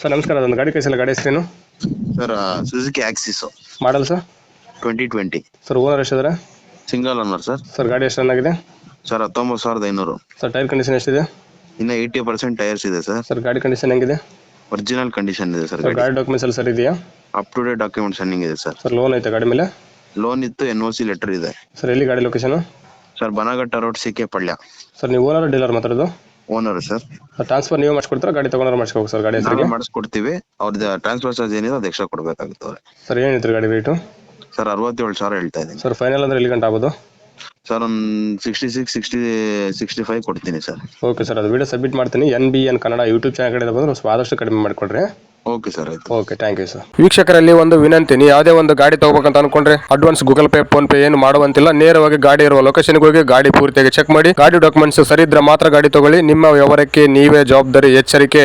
Sir ನಮಸ್ಕಾರ. ಅದೊಂದು ಗಾಡಿ ಕಳಿಸಿಲ್ಲ ಗಾಡಿ ಹೆಸರೇನು? Sir Suzuki Access model sir twenty twenty sir owner ಎಷ್ಟಿದ್ದಾರೆ? Single owner sir sir ಗಾಡಿ ಎಷ್ಟು ರನ್ ಆಗಿದೆ? ಸರ್ ಹತ್ತೊಂಬತ್ತು ಸಾವಿರದ ಐನೂರು. ಸರ್ ಟೈರ್ ಕಂಡೀಷನ್ ಎಷ್ಟಿದೆ? ಇನ್ನು ಏಯ್ಟಿ ಪರ್ಸೆಂಟ್ ಟೈರ್ಸ್ ಇದೆ ಸರ್ ಸರ್ ಗಾಡಿ ಕಂಡೀಷನ್ ಹೆಂಗಿದೆ? ಒರಿಜಿನಲ್ ಕಂಡೀಷನ್ ಇದೆ ಸರ್ ಸರ್ ಗಾಡಿ. ಡಾಕ್ಯುಮೆಂಟ್ಸ್ ಎಲ್ಲ ಸರ್ ಇದೆಯಾ? Up to date documents running ಇದೆ ಸರ್ ಸರ್ ಲೋನ್ ಐತೆ ಗಾಡಿ ಮೇಲೆ? ಲೋನ್ ಇತ್ತು ಎನ್ ಒ ಸಿ ಲೆಟರ್ ಇದೆ. ಸರ್ ಎಲ್ಲಿ ಗಾಡಿ location sir Bannerghatta road C K Palya sir ನೀವು ಓನರ್ ಡೀಲರ್ ಮಾತಾಡೋದು? ಓನರ್ ಸರ್ ಟ್ರಾನ್ಸ್ಫರ್ ನೀವು ಮಾಡಿಸ್ಕೊಡ್ತೀರಾ? ಗಾಡಿ ತಗೊಂಡ್ರೆ ಮಾಡಿಸ್ಕೋಬೇಕು ಸರ್ ಗಾಡಿ ಹೆಸರಿಗೆ? ನಾವೇ ಮಾಡಿಸ್ಕೊಡ್ತೀವಿ. ಅವ್ರದ್ದು ಟ್ರಾನ್ಸ್ಫರ್ ಚಾರ್ಜ್ ಏನಿದೆ ಅದು ಎಕ್ಸ್ಟ್ರಾ ಕೊಡಬೇಕಾಗುತ್ತೆ ಸರ್ ಏನು ಹೇಳ್ತೀರಿ ಗಾಡಿ ರೇಟು ಸರ್ ಅರವತ್ತೇಳು ಸಾವಿರ ಹೇಳ್ತಾ ಇದ್ದೀನಿ. ಸರ್ ಫೈನಲ್ ಅಂದ್ರೆ ಎಲ್ಲಿ ಗಂಟೆ ಆಗ್ಬೋದು? ಸರ್ ಒಂದು sixty six sixty sixty five ಕೊಡ್ತೀನಿ ಸರ್. ಓಕೆ ಸರ್ ಅದು ವಿಡಿಯೋ ಸಬ್ಮಿಟ್ ಮಾಡ್ತೀನಿ. N B N Kannada YouTube channel ಕಡೆ ಬಂದ್ರೆ ಸ್ವಲ್ಪ ಆದಷ್ಟು ಕಡಿಮೆ ಮಾಡಿಕೊಡ್ರಿ. ಓಕೆ ಸರ್ ಆಯ್ತು. ಓಕೆ ಥ್ಯಾಂಕ್ ಯು ಸರ್ ವೀಕ್ಷಕರಲ್ಲಿ ಒಂದು ವಿನಂತಿ ನೀವು ಯಾವುದೇ ಒಂದು ಗಾಡಿ ತಗೋಬೇಕಂತ ಅನ್ಕೊಂಡ್ರೆ advance Google Pay PhonePe ಏನು ಮಾಡುವಂತಿಲ್ಲ. ನೇರವಾಗಿ ಗಾಡಿ ಇರುವ ಲೊಕೇಶನ್ಗೆ ಹೋಗಿ ಗಾಡಿ ಪೂರ್ತಿಯಾಗಿ ಚೆಕ್ ಮಾಡಿ. ಗಾಡಿ ಡಾಕ್ಯುಮೆಂಟ್ಸ್ ಸರಿ ಇದ್ರೆ ಮಾತ್ರ ಗಾಡಿ ತಗೊಳ್ಳಿ. ನಿಮ್ಮ ವ್ಯವಹಾರಕ್ಕೆ ನೀವೇ ಜವಾಬ್ದಾರಿ ಎಚ್ಚರಿಕೆ.